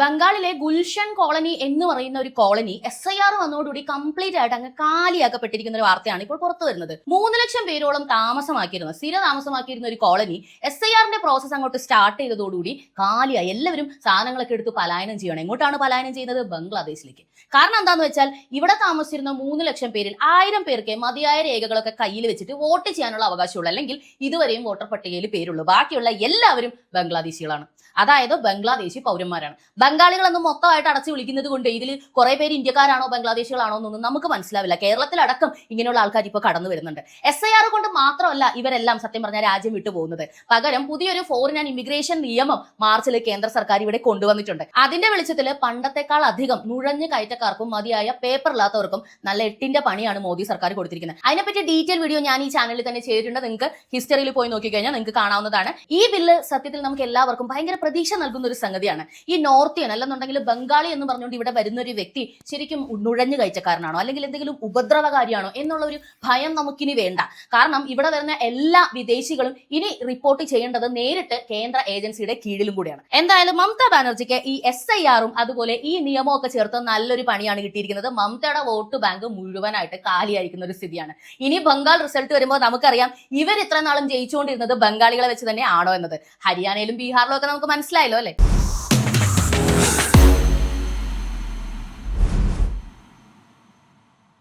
ബംഗാളിലെ ഗുൽഷൻ കോളനി എന്ന് പറയുന്ന ഒരു കോളനി എസ് ഐ ആർ വന്നതോടുകൂടി കംപ്ലീറ്റ് ആയിട്ട് അങ്ങ് കാലിയാക്കപ്പെട്ടിരിക്കുന്ന ഒരു വാർത്തയാണ് ഇപ്പോൾ പുറത്തു വരുന്നത്. മൂന്ന് ലക്ഷം പേരോളം താമസമാക്കിയിരുന്ന സ്ഥിര താമസമാക്കിയിരുന്ന ഒരു കോളനി എസ് ഐ ആറിന്റെ പ്രോസസ് അങ്ങോട്ട് സ്റ്റാർട്ട് ചെയ്തതോടുകൂടി കാലിയായി. എല്ലാവരും സാധനങ്ങളൊക്കെ എടുത്ത് പലായനം ചെയ്യണം എങ്ങോട്ടാണ് പലായനം ചെയ്യുന്നത്? ബംഗ്ലാദേശിലേക്ക്. കാരണം എന്താണെന്ന് വെച്ചാൽ ഇവിടെ താമസിച്ചിരുന്ന മൂന്ന് ലക്ഷം പേരിൽ ആയിരം പേർക്ക് മതിയായ രേഖകളൊക്കെ കയ്യിൽ വെച്ചിട്ട് വോട്ട് ചെയ്യാനുള്ള അവകാശമുള്ളൂ അല്ലെങ്കിൽ ഇതുവരെയും വോട്ടർ പട്ടികയിൽ പേരുള്ളൂ. ബാക്കിയുള്ള എല്ലാവരും ബംഗ്ലാദേശികളാണ്. അതായത് ബംഗ്ലാദേശി പൗരന്മാരാണ്. ബംഗാളികൾ എന്ന് മൊത്തമായിട്ട് അടച്ചു വിളിക്കുന്നത് കൊണ്ട് ഇതിൽ കുറെ പേര് ഇന്ത്യക്കാരാണോ ബംഗ്ലാദേശികളാണോ എന്നൊന്നും നമുക്ക് മനസ്സിലാവില്ല. കേരളത്തിലടക്കം ഇങ്ങനെയുള്ള ആൾക്കാർ ഇപ്പോൾ കടന്നു വരുന്നുണ്ട്. എസ് ഐ ആർ കൊണ്ട് മാത്രമല്ല ഇവരെല്ലാം സത്യം പറഞ്ഞാൽ രാജ്യം വിട്ടു പോകുന്നത്. പകരം പുതിയൊരു ഫോറിൻ ആൻഡ് ഇമിഗ്രേഷൻ നിയമം മാർച്ചിൽ കേന്ദ്ര സർക്കാർ ഇവിടെ കൊണ്ടുവന്നിട്ടുണ്ട്. അതിന്റെ വെളിച്ചത്തിൽ പണ്ടത്തെക്കാൾ അധികം നുഴഞ്ഞു കയറ്റക്കാർക്കും മതിയായ പേപ്പർ ഇല്ലാത്തവർക്കും നല്ല എട്ടിന്റെ പണിയാണ് മോദി സർക്കാർ കൊടുത്തിരിക്കുന്നത്. അതിനെപ്പറ്റി ഡീറ്റെയിൽ വീഡിയോ ഞാൻ ഈ ചാനലിൽ തന്നെ ചെയ്തിട്ടുണ്ട്. നിങ്ങൾക്ക് ഹിസ്റ്ററിയിൽ പോയി നോക്കി കഴിഞ്ഞാൽ നിങ്ങൾക്ക് കാണാവുന്നതാണ്. ഈ ബില്ല് സത്യത്തിൽ നമുക്ക് എല്ലാവർക്കും ഭയങ്കര പ്രതീക്ഷ നൽകുന്ന ഒരു സംഗതിയാണ്. ഈ നോർത്തിയൻ അല്ലെന്നുണ്ടെങ്കിൽ ബംഗാളി എന്ന് പറഞ്ഞുകൊണ്ട് ഇവിടെ വരുന്ന ഒരു വ്യക്തി ശരിക്കും നുഴഞ്ഞു കാരണമാണോ അല്ലെങ്കിൽ എന്തെങ്കിലും ഉപദ്രവകാരിയാണോ? എന്നുള്ള ഒരു ഭയം നമുക്കിനി വേണ്ട. കാരണം ഇവിടെ വരുന്ന എല്ലാ വിദേശികളും ഇനി റിപ്പോർട്ട് ചെയ്യേണ്ടത് നേരിട്ട് കേന്ദ്ര ഏജൻസിയുടെ കീഴിലും കൂടിയാണ്. എന്തായാലും മമതാ ബാനർജിക്ക് ഈ എസ് ഐ ആറും അതുപോലെ ഈ നിയമവും ഒക്കെ ചേർത്ത് നല്ലൊരു പണിയാണ് കിട്ടിയിരിക്കുന്നത്. മമതയുടെ വോട്ട് ബാങ്ക് മുഴുവനായിട്ട് കാലിയായിരിക്കുന്ന ഒരു സ്ഥിതിയാണ്. ഇനി ബംഗാൾ റിസൾട്ട് വരുമ്പോൾ നമുക്കറിയാം ഇവർ ഇത്ര നാളും ജയിച്ചുകൊണ്ടിരുന്നത് ബംഗാളികളെ വെച്ച് തന്നെ ആണോ എന്നത്. ഹരിയാനയിലും ബീഹാറിലും ഒക്കെ നമുക്ക് മനസ്സിലായല്ലോ അല്ലെ?